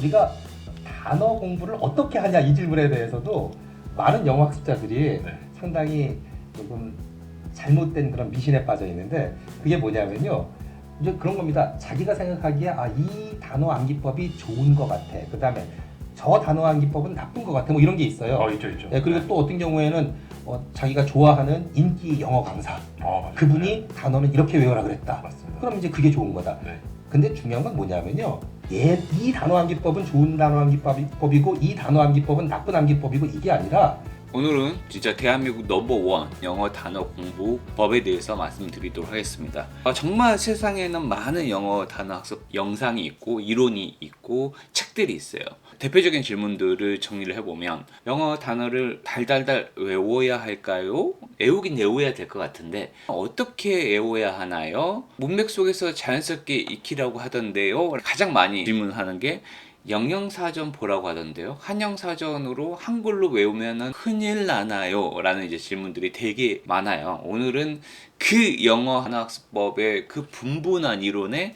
우리가 단어 공부를 어떻게 하냐 이 질문에 대해서도 많은 영어 학습자들이 네. 상당히 조금 잘못된 그런 미신에 빠져 있는데 그게 뭐냐면요. 이제 그런 겁니다. 자기가 생각하기에 아 이 단어 암기법이 좋은 것 같아. 그 다음에 저 단어 암기법은 나쁜 것 같아. 뭐 이런 게 있어요. 어 있죠 있죠. 네, 그리고 또 어떤 경우에는 어, 자기가 좋아하는 인기 영어 강사 어, 맞아요. 그분이 단어는 이렇게 외워라 그랬다. 맞습니다. 그럼 이제 그게 좋은 거다. 네. 근데 중요한 건 뭐냐면요. 얘, 이 단어 암기법은 좋은 단어 암기법이고 이 단어 암기법은 나쁜 암기법이고 이게 아니라 오늘은 진짜 대한민국 넘버원 영어 단어 공부법에 대해서 말씀드리도록 하겠습니다. 아, 정말 세상에는 많은 영어 단어 학습 영상이 있고 이론이 있고 책들이 있어요. 대표적인 질문들을 정리를 해보면 영어 단어를 달달달 외워야 할까요? 외우긴 외워야 될 것 같은데 어떻게 외워야 하나요? 문맥 속에서 자연스럽게 익히라고 하던데요. 가장 많이 질문하는 게 영영사전 보라고 하던데요. 한영사전으로 한글로 외우면은 큰일 나나요? 라는 이제 질문들이 되게 많아요. 오늘은 그 영어 한학습법의 그 분분한 이론의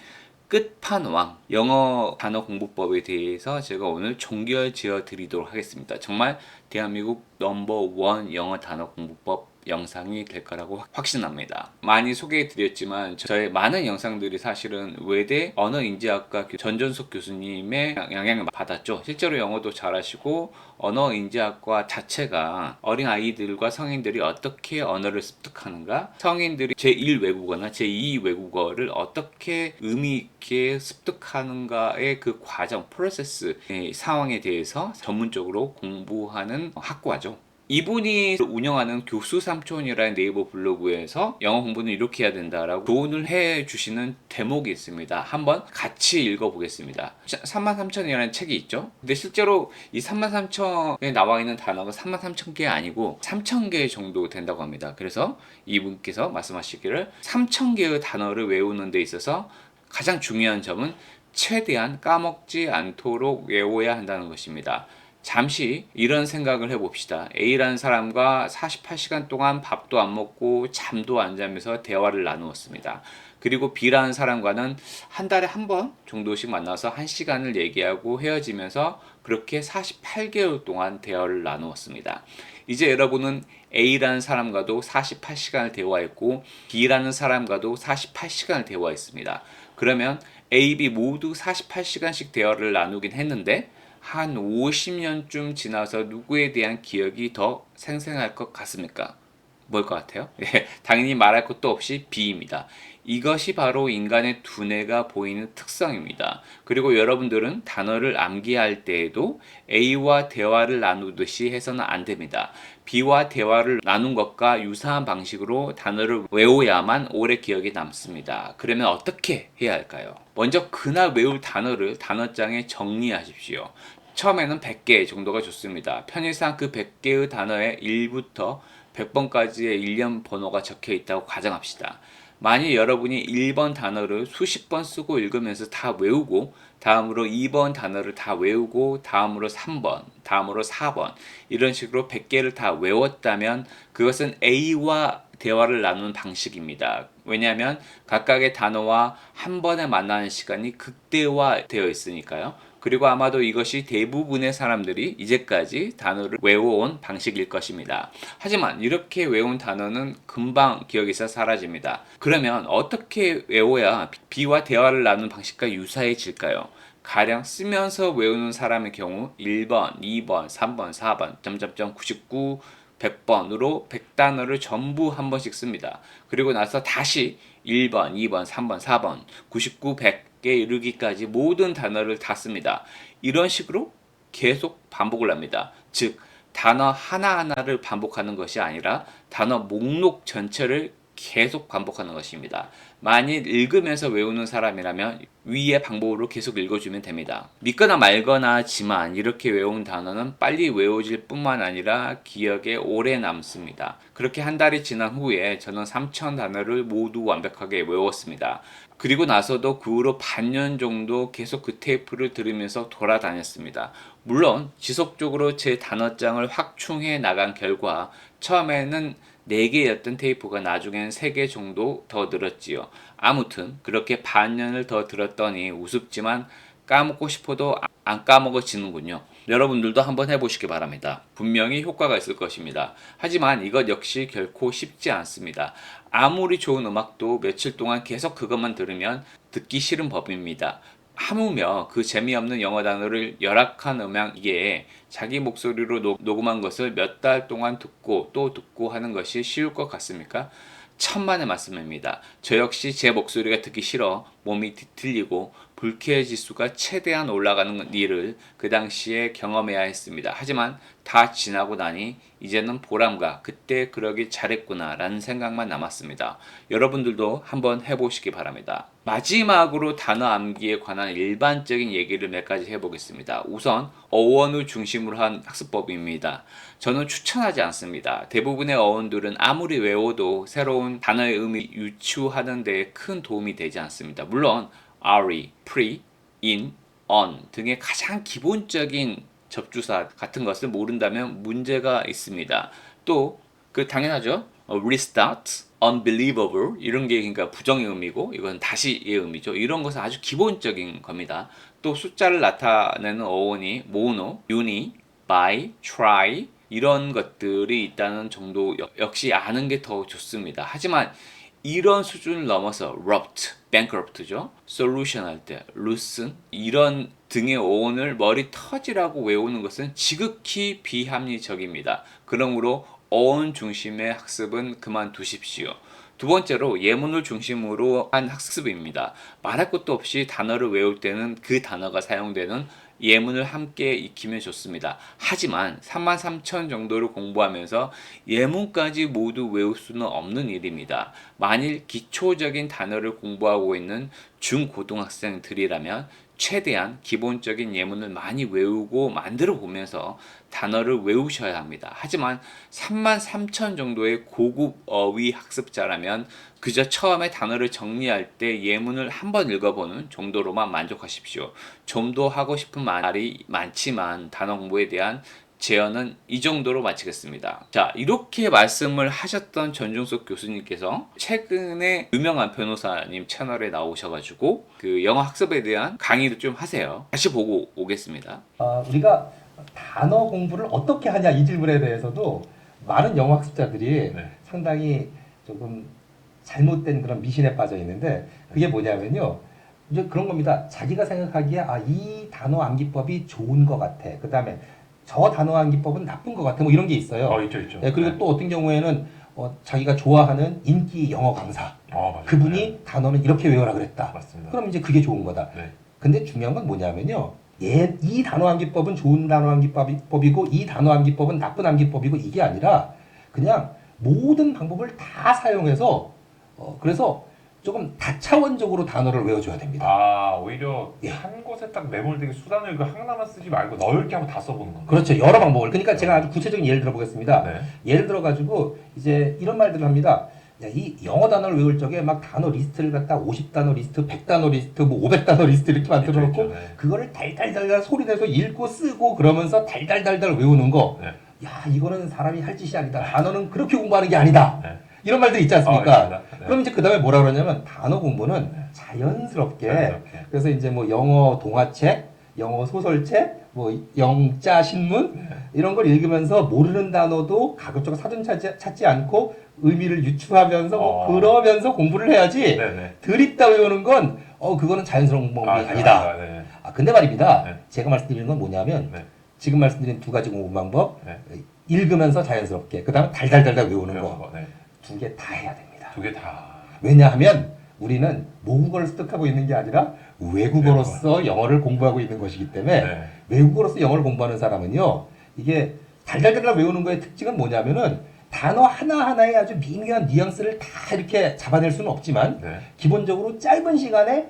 끝판왕 영어 단어 공부법에 대해서 제가 오늘 종결 지어 드리도록 하겠습니다. 정말 대한민국 넘버 원 영어 단어 공부법 영상이 될 거라고 확신합니다. 많이 소개해 드렸지만 저의 많은 영상들이 사실은 외대 언어인지학과 교- 전전숙 교수님의 영향을 받았죠. 실제로 영어도 잘하시고 언어인지학과 자체가 어린 아이들과 성인들이 어떻게 언어를 습득하는가, 성인들이 제1 외국어나 제2 외국어를 어떻게 의미 있게 습득하는가의 그 과정, 프로세스 의 상황에 대해서 전문적으로 공부하는 학과죠. 이분이 운영하는 교수 삼촌이라는 네이버 블로그에서 영어 공부는 이렇게 해야 된다라고 조언을 해 주시는 대목이 있습니다. 한번 같이 읽어 보겠습니다. 33,000이라는 책이 있죠. 근데 실제로 이 33,000에 나와 있는 단어가 33,000개 아니고 3,000개 정도 된다고 합니다. 그래서 이분께서 말씀하시기를 3,000개의 단어를 외우는 데 있어서 가장 중요한 점은 최대한 까먹지 않도록 외워야 한다는 것입니다. 잠시 이런 생각을 해봅시다. A라는 사람과 48시간 동안 밥도 안 먹고 잠도 안 자면서 대화를 나누었습니다. 그리고 B라는 사람과는 한 달에 한 번 정도씩 만나서 한 시간을 얘기하고 헤어지면서 그렇게 48개월 동안 대화를 나누었습니다. 이제 여러분은 A라는 사람과도 48시간을 대화했고 B라는 사람과도 48시간을 대화했습니다. 그러면 A, B 모두 48시간씩 대화를 나누긴 했는데 한 50년쯤 지나서 누구에 대한 기억이 더 생생할 것 같습니까? 뭘 것 같아요? 예, 당연히 말할 것도 없이 B입니다. 이것이 바로 인간의 두뇌가 보이는 특성입니다. 그리고 여러분들은 단어를 암기할 때에도 A와 대화를 나누듯이 해서는 안 됩니다. B와 대화를 나눈 것과 유사한 방식으로 단어를 외워야만 오래 기억에 남습니다. 그러면 어떻게 해야 할까요? 먼저 그날 외울 단어를 단어장에 정리하십시오. 처음에는 100개 정도가 좋습니다. 편의상 그 100개의 단어에 1부터 100번까지의 일련 번호가 적혀 있다고 가정합시다. 만일 여러분이 1번 단어를 수십 번 쓰고 읽으면서 다 외우고 다음으로 2번 단어를 다 외우고 다음으로 3번, 다음으로 4번 이런 식으로 100개를 다 외웠다면 그것은 A와 대화를 나누는 방식입니다. 왜냐하면 각각의 단어와 한 번에 만나는 시간이 극대화되어 있으니까요. 그리고 아마도 이것이 대부분의 사람들이 이제까지 단어를 외워온 방식일 것입니다. 하지만 이렇게 외운 단어는 금방 기억에서 사라집니다. 그러면 어떻게 외워야 B와 대화를 나누는 방식과 유사해질까요? 가령 쓰면서 외우는 사람의 경우 1번, 2번, 3번, 4번, 점점점 99, 100번으로 100단어를 전부 한 번씩 씁니다. 그리고 나서 다시 1번, 2번, 3번, 4번, 99, 100 개 이르기까지 모든 단어를 다 씁니다. 이런 식으로 계속 반복을 합니다. 즉, 단어 하나하나를 반복하는 것이 아니라 단어 목록 전체를 계속 반복하는 것입니다. 만일 읽으면서 외우는 사람이라면 위의 방법으로 계속 읽어주면 됩니다. 믿거나 말거나 지만 이렇게 외운 단어는 빨리 외워질 뿐만 아니라 기억에 오래 남습니다. 그렇게 한 달이 지난 후에 저는 3천 단어를 모두 완벽하게 외웠습니다. 그리고 나서도 그 후로 반년 정도 계속 그 테이프를 들으면서 돌아다녔습니다. 물론 지속적으로 제 단어장을 확충해 나간 결과 처음에는 4개였던 테이프가 나중엔 3개 정도 더 늘었지요. 아무튼 그렇게 반년을 더 들었더니 우습지만 까먹고 싶어도 안 까먹어지는군요. 여러분들도 한번 해보시기 바랍니다. 분명히 효과가 있을 것입니다. 하지만 이것 역시 결코 쉽지 않습니다. 아무리 좋은 음악도 며칠 동안 계속 그것만 들으면 듣기 싫은 법입니다. 하물며 그 재미없는 영어 단어를 열악한 음악에 자기 목소리로 녹- 녹음한 것을 몇 달 동안 듣고 또 듣고 하는 것이 쉬울 것 같습니까? 천만의 말씀입니다. 저 역시 제 목소리가 듣기 싫어 몸이 뒤틀리고 불쾌해 지수가 최대한 올라가는 일을 그 당시에 경험해야 했습니다. 하지만 다 지나고 나니 이제는 보람과 그때 그러길 잘했구나 라는 생각만 남았습니다. 여러분들도 한번 해보시기 바랍니다. 마지막으로 단어 암기에 관한 일반적인 얘기를 몇 가지 해보겠습니다. 우선 어원을 중심으로 한 학습법입니다. 저는 추천하지 않습니다. 대부분의 어원들은 아무리 외워도 새로운 단어의 의미 유추하는 데 큰 도움이 되지 않습니다. 물론 are, pre, in, on 등의 가장 기본적인 접주사 같은 것을 모른다면 문제가 있습니다. 또 그 당연하죠. 어, restart, unbelievable 이런 게 그러니까 부정의 의미고 이건 다시의 의미죠. 이런 것은 아주 기본적인 겁니다. 또 숫자를 나타내는 어원이 mono, uni, by, try 이런 것들이 있다는 정도 역- 역시 아는 게 더 좋습니다. 하지만 이런 수준을 넘어서 rupt, bankrupt죠. solution 할 때 loosen 이런 등의 어원을 머리 터지라고 외우는 것은 지극히 비합리적입니다. 그러므로 어원 중심의 학습은 그만두십시오. 두 번째로 예문을 중심으로 한 학습입니다. 말할 것도 없이 단어를 외울 때는 그 단어가 사용되는 예문을 함께 익히면 좋습니다. 하지만 3만 3천 정도를 공부하면서 예문까지 모두 외울 수는 없는 일입니다. 만일 기초적인 단어를 공부하고 있는 중고등학생들이라면 최대한 기본적인 예문을 많이 외우고 만들어 보면서 단어를 외우셔야 합니다. 하지만 3만 3천 정도의 고급 어휘 학습자라면 그저 처음에 단어를 정리할 때 예문을 한번 읽어보는 정도로만 만족하십시오. 좀 더 하고 싶은 말이 많지만 단어 공부에 대한 제언은 이 정도로 마치겠습니다. 자, 이렇게 말씀을 하셨던 전중석 교수님께서 최근에 유명한 변호사님 채널에 나오셔가지고 그 영어 학습에 대한 강의도 좀 하세요. 다시 보고 오겠습니다. 아, 우리가 단어 공부를 어떻게 하냐 이 질문에 대해서도 많은 영어 학습자들이 네. 상당히 조금 잘못된 그런 미신에 빠져 있는데 그게 뭐냐면요. 이제 그런 겁니다. 자기가 생각하기에 아, 이 단어 암기법이 좋은 것 같아. 그 다음에 저 단어 암기법은 나쁜 것 같아. 뭐 이런 게 있어요. 어 있죠 있죠. 예, 그리고 네. 또 어떤 경우에는 어, 자기가 좋아하는 인기 영어 강사 어, 맞아요. 그분이 네. 단어는 이렇게 외워라 그랬다. 맞습니다. 그럼 이제 그게 좋은 거다. 네. 근데 중요한 건 뭐냐면요. 예, 이 단어 암기법은 좋은 단어 암기법이고 이 단어 암기법은 나쁜 암기법이고 이게 아니라 그냥 모든 방법을 다 사용해서 어, 그래서 조금 다차원적으로 단어를 외워줘야 됩니다. 아 오히려 예. 한 곳에 딱 매몰되게 수단을 그 하나만 쓰지 말고 넓게 한번 다 써보는 건가요? 그렇죠. 여러 방법을. 그러니까 제가 아주 구체적인 예를 들어보겠습니다. 네. 예를 들어가지고 이제 이런 말들을 합니다. 야, 이 영어 단어를 외울 적에 막 단어 리스트를 갖다 50단어 리스트, 100단어 리스트, 뭐 500단어 리스트 이렇게 만들어 놓고 있죠, 있죠. 네. 그거를 달달달달 소리 내서 읽고 쓰고 그러면서 달달달달 외우는 거. 네. 야, 이거는 사람이 할 짓이 아니다. 단어는 그렇게 공부하는 게 아니다. 네. 이런 말들이 있지 어, 않습니까? 있습니다. 네. 그럼 이제 그 다음에 뭐라 그러냐면 단어 공부는 자연스럽게 자연스럽게. 그래서 이제 뭐 영어 동화책, 영어 소설책, 뭐 영자 신문 네. 이런 걸 읽으면서 모르는 단어도 가급적 사전 찾지, 찾지 않고 의미를 유추하면서 뭐 어. 그러면서 공부를 해야지 네네. 드립다 외우는 건 어 그거는 자연스러운 방법이 아, 니다 네. 아 근데 말입니다. 네. 제가 말씀드리는 건 뭐냐면 네. 지금 말씀드린 두 가지 공부 방법 네. 읽으면서 자연스럽게 그다음에 달달달달 외우는 거 거. 네. 두개 다 해야 됩니다. 두 개 다. 왜냐하면 우리는 모국어를 습득하고 있는 게 아니라 외국어로서 영어를 공부하고 있는 것이기 때문에 네. 외국어로서 영어를 공부하는 사람은요 이게 달달달달 외우는 거의 특징은 뭐냐면은 단어 하나하나에 아주 미묘한 뉘앙스를 다 이렇게 잡아낼 수는 없지만 네. 기본적으로 짧은 시간에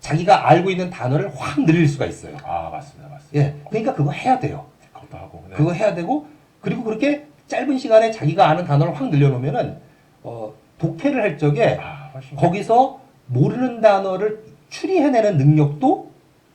자기가 알고 있는 단어를 확 늘릴 수가 있어요. 아 맞습니다, 맞습니다. 예, 그러니까 그거 해야 돼요. 그것도 하고. 네. 그거 해야 되고 그리고 그렇게 짧은 시간에 자기가 아는 단어를 확 늘려놓으면은 어, 독해를 할 적에 아 훨씬. 거기서 모르는 단어를 추리해내는 능력도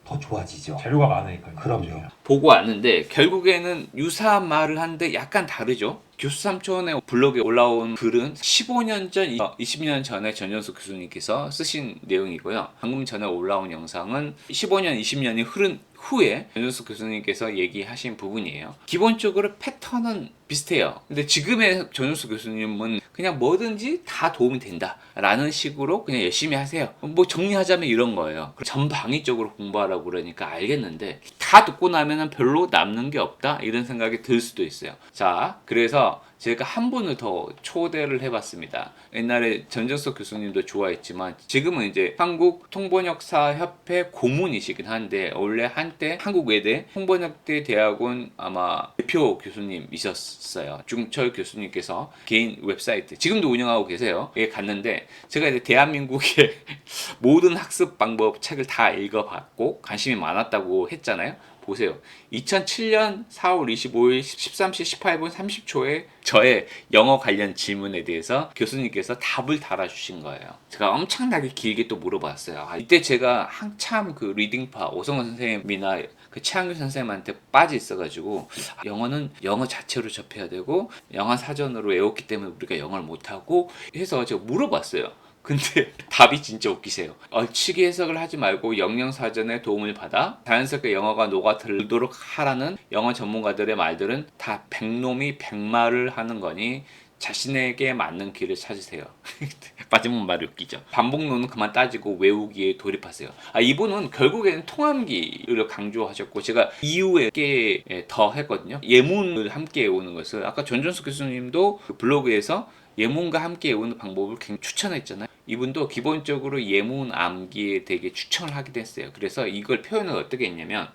더 좋아지죠. 재료가 많으니까요. 그럼요. 보고 왔는데 결국에는 유사한 말을 하는데 약간 다르죠. 교수 삼촌의 블로그에 올라온 글은 15년 전, 20년 전에 전현수 교수님께서 쓰신 내용이고요. 방금 전에 올라온 영상은 15년, 20년이 흐른 후에 전현수 교수님께서 얘기하신 부분이에요. 기본적으로 패턴은 비슷해요. 근데 지금의 전현수 교수님은 그냥 뭐든지 다 도움이 된다라는 식으로 그냥 열심히 하세요. 뭐 정리하자면 이런 거예요. 전방위적으로 공부하라고 그러니까 알겠는데 다 듣고 나면은 별로 남는 게 없다 이런 생각이 들 수도 있어요. 자, 그래서 제가 한 분을 더 초대를 해봤습니다. 옛날에 전정석 교수님도 좋아했지만 지금은 이제 한국 통번역사 협회 고문이시긴 한데 원래 한때 한국외대 통번역대 대학원 아마 대표 교수님이셨어요. 중철 교수님께서 개인 웹사이트 지금도 운영하고 계세요. 에 갔는데 제가 이제 대한민국의 모든 학습 방법 책을 다 읽어봤고 관심이 많았다고 했잖아요. 보세요. 2007년 4월 25일 13시 18분 30초에 저의 영어 관련 질문에 대해서 교수님께서 답을 달아주신 거예요. 제가 엄청나게 길게 또 물어봤어요. 아, 이때 제가 한참 그 리딩파 오성원 선생님이나 그 최한규 선생님한테 빠져 있어가지고 아, 영어는 영어 자체로 접해야 되고 영어 사전으로 외웠기 때문에 우리가 영어를 못하고 해서 제가 물어봤어요. 근데 답이 진짜 웃기세요. 얼치기 해석을 하지 말고 영영사전의 도움을 받아 자연스럽게 영어가 녹아들도록 하라는 영어 전문가들의 말들은 다 백놈이 백말을 하는 거니 자신에게 맞는 길을 찾으세요. 마지막 말이 웃기죠. 반복론은 그만 따지고 외우기에 돌입하세요. 아, 이분은 결국에는 통함기를 강조하셨고 제가 이후에 꽤 더 했거든요. 예문을 함께 외우는 것을 아까 전준수 교수님도 그 블로그에서 예문과 함께 외우는 방법을 추천했잖아요. 이분도 기본적으로 예문 암기에 되게 추천을 하기도 했어요. 그래서 이걸 표현을 어떻게 했냐면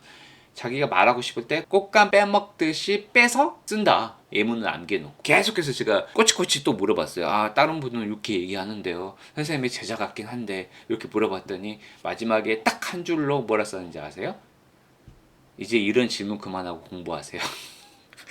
자기가 말하고 싶을 때 꽃감 빼먹듯이 빼서 쓴다. 예문을 암기해놓고 계속해서 제가 꼬치꼬치 또 물어봤어요. 아 다른 분은 이렇게 얘기하는데요. 선생님이 제자 같긴 한데 이렇게 물어봤더니 마지막에 딱 한 줄로 뭐라 썼는지 아세요? 이제 이런 질문 그만하고 공부하세요.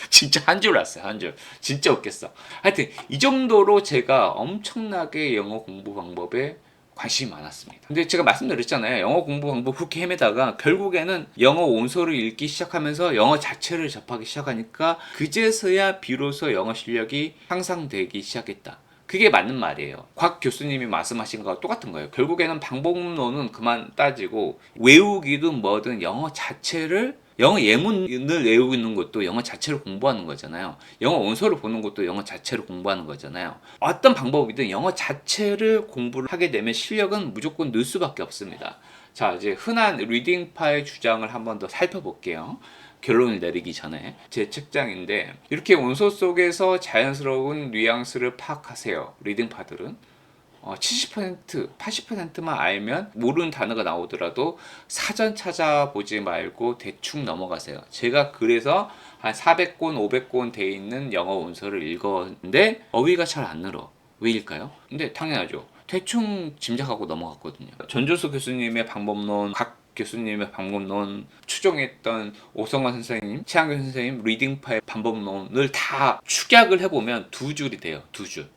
진짜 한 줄 알았어요 한 줄. 진짜 웃겼어. 하여튼 이 정도로 제가 엄청나게 영어 공부 방법에 관심이 많았습니다. 근데 제가 말씀드렸잖아요. 영어 공부 방법 그렇게 헤매다가 결국에는 영어 원서를 읽기 시작하면서 영어 자체를 접하기 시작하니까 그제서야 비로소 영어 실력이 향상되기 시작했다. 그게 맞는 말이에요. 곽 교수님이 말씀하신 거와 똑같은 거예요. 결국에는 방법론은 그만 따지고 외우기든 뭐든 영어 자체를 영어 예문을 외우고 있는 것도 영어 자체를 공부하는 거잖아요. 영어 원서를 보는 것도 영어 자체를 공부하는 거잖아요. 어떤 방법이든 영어 자체를 공부를 하게 되면 실력은 무조건 늘 수밖에 없습니다. 자, 이제 흔한 리딩파의 주장을 한번 더 살펴볼게요. 결론을 내리기 전에 제 책장인데 이렇게 원서 속에서 자연스러운 뉘앙스를 파악하세요. 리딩파들은 어, 70% 80%만 알면 모르는 단어가 나오더라도 사전 찾아보지 말고 대충 넘어가세요. 제가 그래서 한 400권, 500권 돼 있는 영어 원서를 읽었는데 어휘가 잘 안 늘어. 왜일까요? 근데 당연하죠. 대충 짐작하고 넘어갔거든요. 전조수 교수님의 방법론, 각 교수님의 방법론, 추종했던 오성환 선생님, 최한규 선생님 리딩파의 방법론을 다 축약을 해보면 두 줄이 돼요. 두 줄.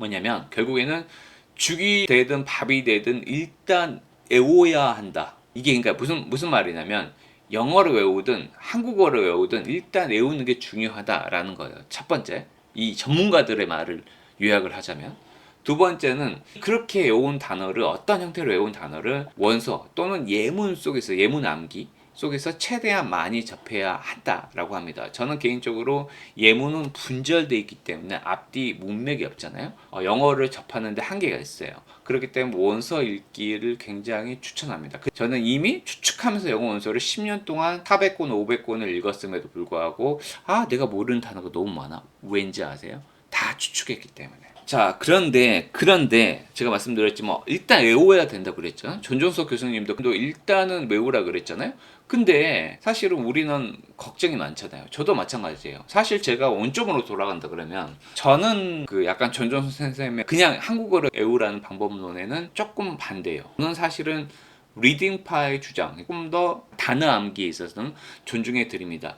뭐냐면 결국에는 죽이 되든 밥이 되든 일단 외워야 한다. 이게 그러니까 무슨 무슨 말이냐면 영어를 외우든 한국어를 외우든 일단 외우는 게 중요하다라는 거예요. 첫 번째 이 전문가들의 말을 요약을 하자면 두 번째는 그렇게 외운 단어를 어떤 형태로 외운 단어를 원서 또는 예문 속에서 예문 암기 속에서 최대한 많이 접해야 한다라고 합니다. 저는 개인적으로 예문은 분절돼 있기 때문에 앞뒤 문맥이 없잖아요. 어, 영어를 접하는데 한계가 있어요. 그렇기 때문에 원서 읽기를 굉장히 추천합니다. 그- 저는 이미 추측하면서 영어 원서를 10년 동안 400권, 500권을 읽었음에도 불구하고 아 내가 모르는 단어가 너무 많아. 왠지 아세요? 다 추측했기 때문에. 자 그런데 그런데 제가 말씀드렸지만 일단 외워야 된다고 그랬죠. 전종석 교수님도 또 일단은 외우라 그랬잖아요. 근데 사실은 우리는 걱정이 많잖아요. 저도 마찬가지예요. 사실 제가 원점으로 돌아간다 그러면 저는 그 약간 전종석 선생님의 그냥 한국어를 외우라는 방법론에는 조금 반대예요. 저는 사실은 리딩파의 주장, 조금 더 단어 암기에 있어서는 존중해 드립니다.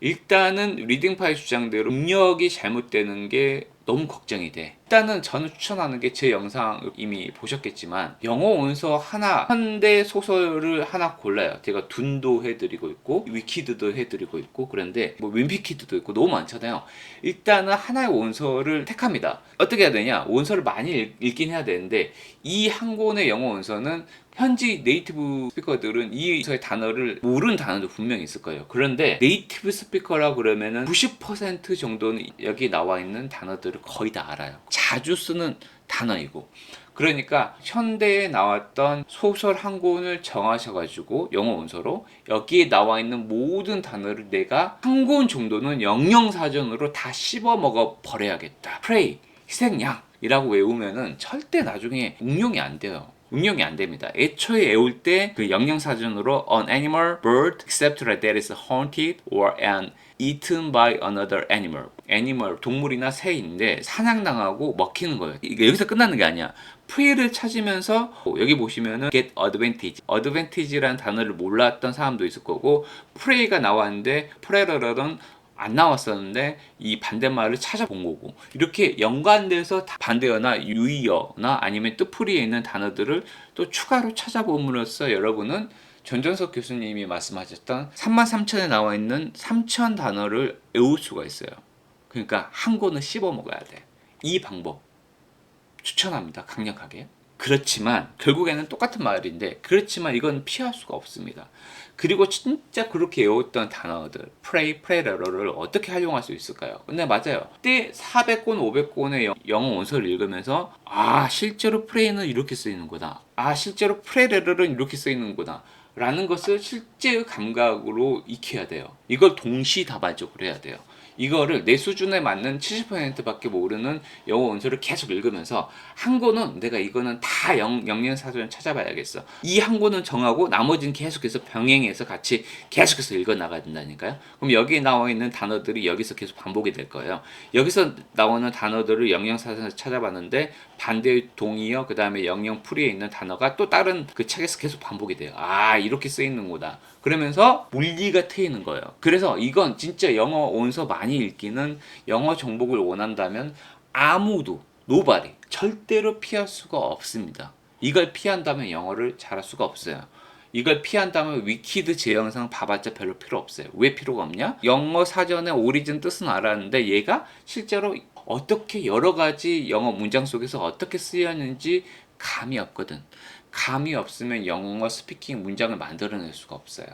일단은 리딩파의 주장대로 능력이 잘못되는 게 너무 걱정이 돼. 일단은 저는 추천하는 게 제 영상 이미 보셨겠지만 영어 원서 하나 현대 소설을 하나 골라요. 제가 둔도 해드리고 있고 위키드도 해드리고 있고 그런데 뭐 윈피키드도 있고 너무 많잖아요. 일단은 하나의 원서를 택합니다. 어떻게 해야 되냐? 원서를 많이 읽- 읽긴 해야 되는데 이 한 권의 영어 원서는 현지 네이티브 스피커들은 이 서의 단어를 모르는 단어도 분명히 있을 거예요. 그런데 네이티브 스피커라 그러면은 90% 정도는 여기 나와 있는 단어들을 거의 다 알아요. 자주 쓰는 단어이고. 그러니까 현대에 나왔던 소설 한 권을 정하셔가지고 영어 원서로 여기에 나와 있는 모든 단어를 내가 한 권 정도는 영영사전으로 다 씹어 먹어 버려야겠다. pray 희생양 이라고 외우면은 절대 나중에 응용이 안 돼요. 응용이 안 됩니다. 애초에 외울 때 그 영영사전으로 an animal, bird, except that is haunted or an eaten by another animal. 애니멀 동물이나 새인데 사냥당하고 먹히는 거예요. 이게 여기서 끝나는 게 아니야. 프리를 찾으면서 여기 보시면은 get advantage, advantage라는 단어를 몰랐던 사람도 있을 거고 프레이가 나왔는데 프레러는 안 나왔었는데 이 반대말을 찾아본 거고 이렇게 연관돼서 다 반대어나 유의어나 아니면 뜻풀이에 있는 단어들을 또 추가로 찾아봄으로써 여러분은 전전석 교수님이 말씀하셨던 3만 3천에 나와 있는 3천 단어를 외울 수가 있어요. 그러니까 한 권을 씹어 먹어야 돼. 이 방법 추천합니다. 강력하게. 그렇지만 결국에는 똑같은 말인데 그렇지만 이건 피할 수가 없습니다. 그리고 진짜 그렇게 외웠던 단어들 pray, prayer를 어떻게 활용할 수 있을까요? 근데 맞아요. 그때 400권, 500권의 영어 원서를 읽으면서 아 실제로 pray는 이렇게 쓰이는구나. 아 실제로 prayer는 이렇게 쓰이는구나. 라는 것을 실제 감각으로 익혀야 돼요. 이걸 동시다발적으로 해야 돼요. 이거를 내 수준에 맞는 70%밖에 모르는 영어 원서를 계속 읽으면서 한 권은 내가 이거는 다 영, 영연사전을 찾아봐야겠어. 이 한 권은 정하고 나머지는 계속해서 병행해서 같이 계속해서 읽어 나가야 된다니까요. 그럼 여기 나와 있는 단어들이 여기서 계속 반복이 될 거예요. 여기서 나오는 단어들을 영영 사전에서 찾아봤는데 반대 동의어 그다음에 영영 풀이에 있는 단어가 또 다른 그 책에서 계속 반복이 돼요. 아 이렇게 쓰이는구나. 그러면서 물리가 트이는 거예요. 그래서 이건 진짜 영어 원서 많이 읽기는 영어 정복을 원한다면 아무도 nobody 절대로 피할 수가 없습니다. 이걸 피한다면 영어를 잘할 수가 없어요. 이걸 피한다면 위키드 제 영상 봐봤자 별로 필요 없어요. 왜 필요가 없냐? 영어 사전의 오리진 뜻은 알았는데 얘가 실제로 어떻게 여러 가지 영어 문장 속에서 어떻게 쓰였는지 감이 없거든. 감이 없으면 영어 스피킹 문장을 만들어낼 수가 없어요.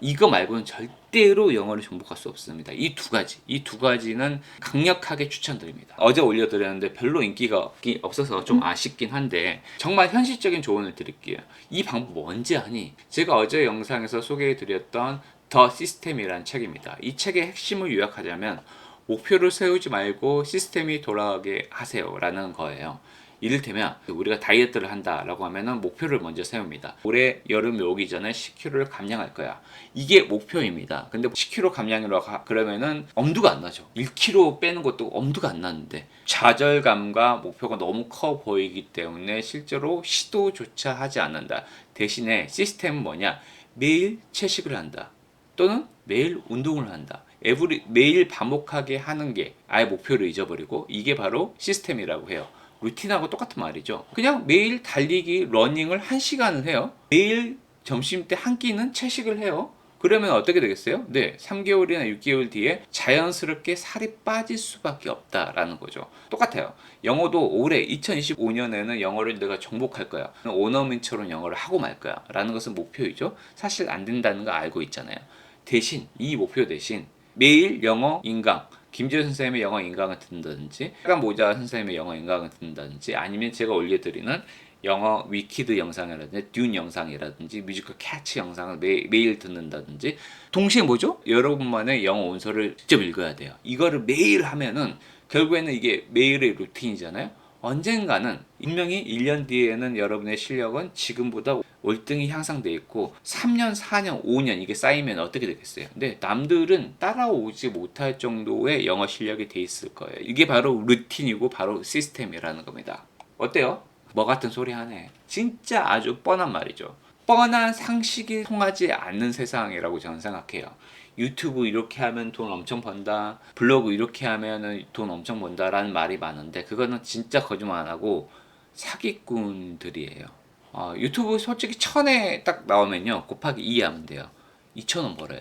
이거 말고는 절대로 영어를 정복할 수 없습니다. 이 두 가지, 이 두 가지는 강력하게 추천드립니다. 어제 올려드렸는데 별로 인기가 없어서 좀 아쉽긴 한데 정말 현실적인 조언을 드릴게요. 이 방법 뭔지 아니? 제가 어제 영상에서 소개해드렸던 더 시스템이라는 책입니다. 이 책의 핵심을 요약하자면 목표를 세우지 말고 시스템이 돌아가게 하세요라는 거예요. 이를테면 우리가 다이어트를 한다라고 하면은 목표를 먼저 세웁니다. 올해 여름이 오기 전에 10kg를 감량할 거야. 이게 목표입니다. 근데 10kg 감량이라고 하- 그러면은 엄두가 안 나죠. 1kg 빼는 것도 엄두가 안 나는데 좌절감과 목표가 너무 커 보이기 때문에 실제로 시도조차 하지 않는다. 대신에 시스템은 뭐냐? 매일 채식을 한다. 또는 매일 운동을 한다. 에브리 매일 반복하게 하는 게 아예 목표를 잊어버리고 이게 바로 시스템이라고 해요. 루틴하고 똑같은 말이죠. 그냥 매일 달리기, 러닝을 한 시간을 해요. 매일 점심 때 한 끼는 채식을 해요. 그러면 어떻게 되겠어요? 네, 3개월이나 6개월 뒤에 자연스럽게 살이 빠질 수밖에 없다라는 거죠. 똑같아요. 영어도 올해 2025년에는 영어를 내가 정복할 거야. 오너민처럼 영어를 하고 말 거야. 라는 것은 목표이죠. 사실 안 된다는 거 알고 있잖아요. 대신 이 목표 대신 매일 영어 인강 김지현 선생님의 영어 인강을 듣는다든지 빨간 모자 선생님의 영어 인강을 듣는다든지 아니면 제가 올려드리는 영어 위키드 영상이라든지 듄 영상이라든지 뮤지컬 캐치 영상을 매, 매일 듣는다든지 동시에 뭐죠? 여러분만의 영어 원서를 직접 읽어야 돼요. 이거를 매일 하면은 결국에는 이게 매일의 루틴이잖아요. 언젠가는 분명히 1년 뒤에는 여러분의 실력은 지금보다 월등히 향상돼 있고 3년, 4년, 5년 이게 쌓이면 어떻게 되겠어요? 근데 남들은 따라오지 못할 정도의 영어 실력이 돼 있을 거예요. 이게 바로 루틴이고 바로 시스템이라는 겁니다. 어때요? 뭐 같은 소리 하네. 진짜 아주 뻔한 말이죠. 뻔한 상식이 통하지 않는 세상이라고 저는 생각해요. 유튜브 이렇게 하면 돈 엄청 번다. 블로그 이렇게 하면 돈 엄청 번다라는 말이 많은데 그거는 진짜 거짓말 안 하고 사기꾼들이에요. 어, 유튜브 솔직히 천에 딱 나오면요 곱하기 2 하면 돼요. 2천 원 벌어요.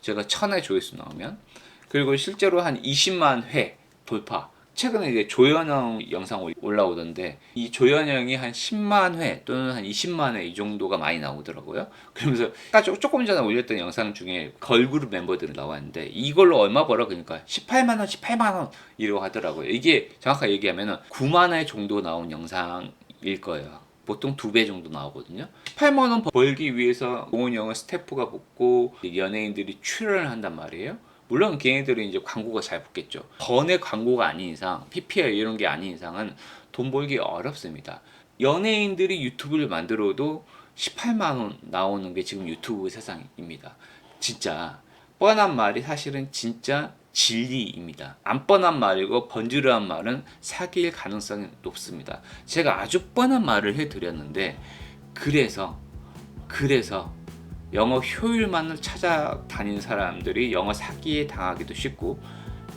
제가 천회 조회수 나오면 그리고 실제로 한 20만 회 돌파. 최근에 이제 조현영 영상 올- 올라오던데 이 조현영이 한 10만 회 또는 한 20만 회 이 정도가 많이 나오더라고요. 그러면서 조금 전에 올렸던 영상 중에 걸그룹 멤버들이 나왔는데 이걸로 얼마 벌어 그러니까 18만 원, 18만 원 이러고 하더라고요. 이게 정확하게 얘기하면은 9만 회 정도 나온 영상일 거예요. 보통 두 배 정도 나오거든요. 8만 원 벌기 위해서 공원 영어 스태프가 붙고 연예인들이 출연을 한단 말이에요. 물론 걔네들은 이제 광고가 잘 붙겠죠. 번의 광고가 아닌 이상, PPL 이런 게 아닌 이상은 돈 벌기 어렵습니다. 연예인들이 유튜브를 만들어도 18만 원 나오는 게 지금 유튜브 세상입니다. 진짜 뻔한 말이 사실은 진짜 진리입니다. 안 뻔한 말이고 번지르한 말은 사기일 가능성이 높습니다. 제가 아주 뻔한 말을 해드렸는데 그래서 그래서 영어 효율만을 찾아다니는 사람들이 영어 사기에 당하기도 쉽고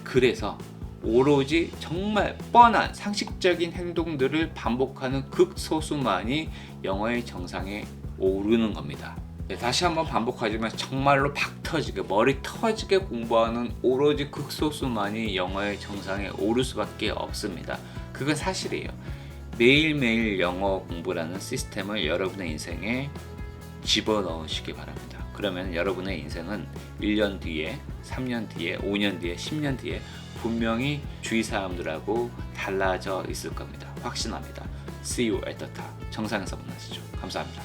그래서 오로지 정말 뻔한 상식적인 행동들을 반복하는 극소수만이 영어의 정상에 오르는 겁니다. 네, 다시 한번 반복하지만 정말로 박 터지게 머리 터지게 공부하는 오로지 극소수만이 영어의 정상에 오를 수밖에 없습니다. 그건 사실이에요. 매일매일 영어 공부라는 시스템을 여러분의 인생에 집어넣으시기 바랍니다. 그러면 여러분의 인생은 1년 뒤에, 3년 뒤에, 5년 뒤에, 10년 뒤에 분명히 주위 사람들하고 달라져 있을 겁니다. 확신합니다. See you at the top. 정상에서 만나시죠. 감사합니다.